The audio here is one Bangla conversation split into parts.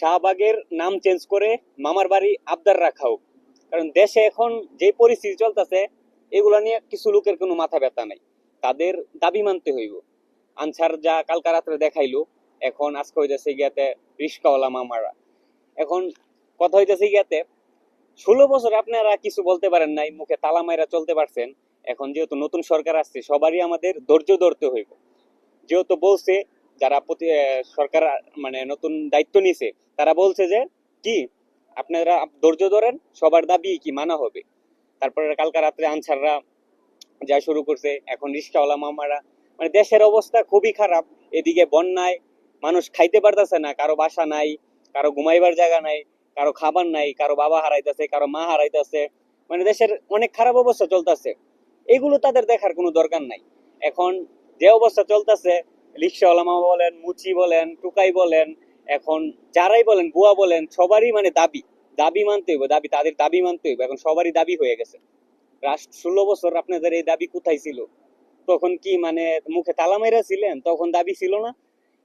শাহবাগের নাম চেঞ্জ করে মামার বাড়ি আবদার রাখা হোক। কারণ দেশে এখন যে পরিস্থিতি চলতেছে, এগুলো নিয়ে কিছু লোকের কোনো মাথা ব্যথা নাই। তাদের দাবি মানতে হইব। আনসার যা কালকা রাত্রে দেখাইলো, এখন আজকে হইতেছে গিয়াতে রিস্কাওয়ালা মামারা। এখন কথা হইতেছে গিয়াতে ষোলো বছর আপনারা কিছু বলতে পারেন নাই, মুখে তালা মাইরা চলতে পারছেন। এখন যেহেতু নতুন সরকার আসছে, সবারই আমাদের ধৈর্য ধরতে হইব। যেহেতু বলছে যারা প্রতি সরকার মানে নতুন দায়িত্ব নিছে, তারা বলছে যে, কি, আপনারা ধৈর্য ধরেন, সবার দাবি কি মানা হবে? তারপরে কালকা রাত্রে আনসাররা যা শুরু করছে, এখন রিস্কাওয়ালা মামারা মানে দেশের অবস্থা খুবই খারাপ, এদিকে বন্যায় মানুষ খাইতে পারতেছে না, কারও বাসা নাই, কারও ঘুমাইবার জায়গা নাই, কারও খাবার নাই, কারও বাবা হারাইতেছে, কারও মা হারাইতেছে মানে দেশের অনেক খারাপ অবস্থা চলতেছে। এগুলো তাদের দেখার কোনো দরকার নাই। এখন যে অবস্থা চলতেছে রিক্সাওয়ালা মামা বলেন, মুচি বলেন, টুকাই বলেন, এখন যারাই বলেন, বুয়া বলেন, সবারই মানে দাবি। দাবি মানতে হইব, দাবি তাদের দাবি মানতে হইব, এখন সবারই দাবি হয়ে গেছে। রাষ্ট্র ষোলো বছর আপনাদের এই দাবি কোথায় ছিল? তখন কি মানে মুখে তালা মেরা ছিলেন? তখন দাবি ছিল না?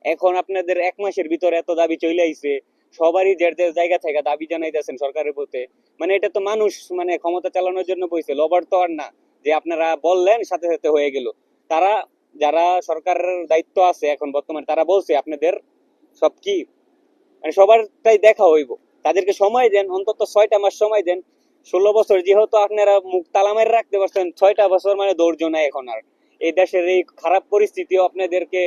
এখন আপনাদের এক মাসের ভিতরে এত দাবি চলে আইছে, সবারই যে জায়গা থেকে দাবি জানাইতেছেন সরকারের প্রতি মানে এটা তো মানুষ মানে ক্ষমতা চালানোর জন্য বইছে, লবার তো আর না, যে আপনারা বললেন সাথে সাথে হয়ে গেল। তারা যারা সরকারের দায়িত্ব আছে এখন বর্তমানে, তারা বলছে আপনাদের সব কি? মানে সবারটাই দেখা হইব। তাদেরকে সময় দেন, অন্তত ছয়টা মাস সময় দেন। ষোলো বছর যেহেতু আপনারা মুখ তালা মেরে রাখতে পারছেন ছয়টা বছর মানে ধৈর্য নাই এখন আর। এই দেশের এই খারাপ পরিস্থিতিও আপনাদেরকে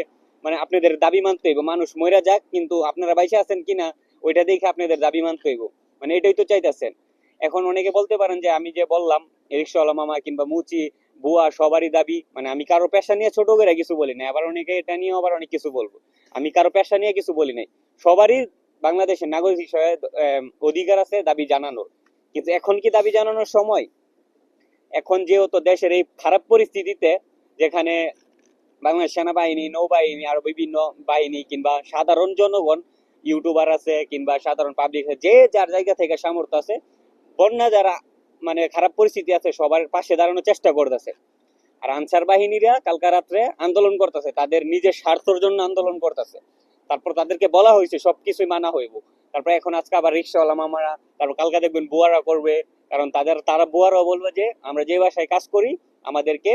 মানে আপনাদের দাবি মানতে হইব। মানুষ মরে যাক, কিন্তু আপনারা বাইসে আছেন কিনা ওইটা দেখে আপনাদের দাবি মানতে হইব। মানে এটাই তো চাইতেছেন। এখন অনেকে বলতে পারেন যে, আমি যে বললাম, রিক্সাওয়ালা মামা কিংবা মুচি বুয়া সবারই দাবি মানে আমি কারও পেশা নিয়ে ছোট করে কিছু বলি না আবার অনেকে এটা নিয়েও আবার অনেক কিছু বলব। আমি কারও পেশা নিয়ে কিছু বলি নাই। সবারই বাংলাদেশের নাগরিক হিসেবে অধিকার আছে দাবি জানানোর। কিন্তু এখন কি দাবি জানানোর সময়? এখন যেহেতু দেশের এই খারাপ পরিস্থিতিতে, যেখানে বাংলাদেশ সেনাবাহিনী, নৌবাহিনী, আরও বিভিন্ন বাহিনী কিংবা সাধারণ জনগণ ইউটিউবার আছে কিংবা সাধারণ পাবলিক যে যার জায়গা থেকে সামর্থ্য আছে, বন্যা যারা মানে খারাপ পরিস্থিতি আছে, সবার পাশে দাঁড়ানোর চেষ্টা করতেছে। আর আনসার বাহিনীরা কালকা রাত্রে আন্দোলন করতেছে, তাদের নিজের স্বার্থর জন্য আন্দোলন করতেছে। তারপর তাদেরকে বলা হয়েছে, সবকিছুই মানা হইব। তারপর এখন আজকে আবার রিক্সাওয়ালা মামারা, তারপর কালকা দেখবেন বুয়ারা করবে, কারণ তাদের, তারা বুয়ারাও বলবে যে, আমরা যে বাসায় কাজ করি, আমাদেরকে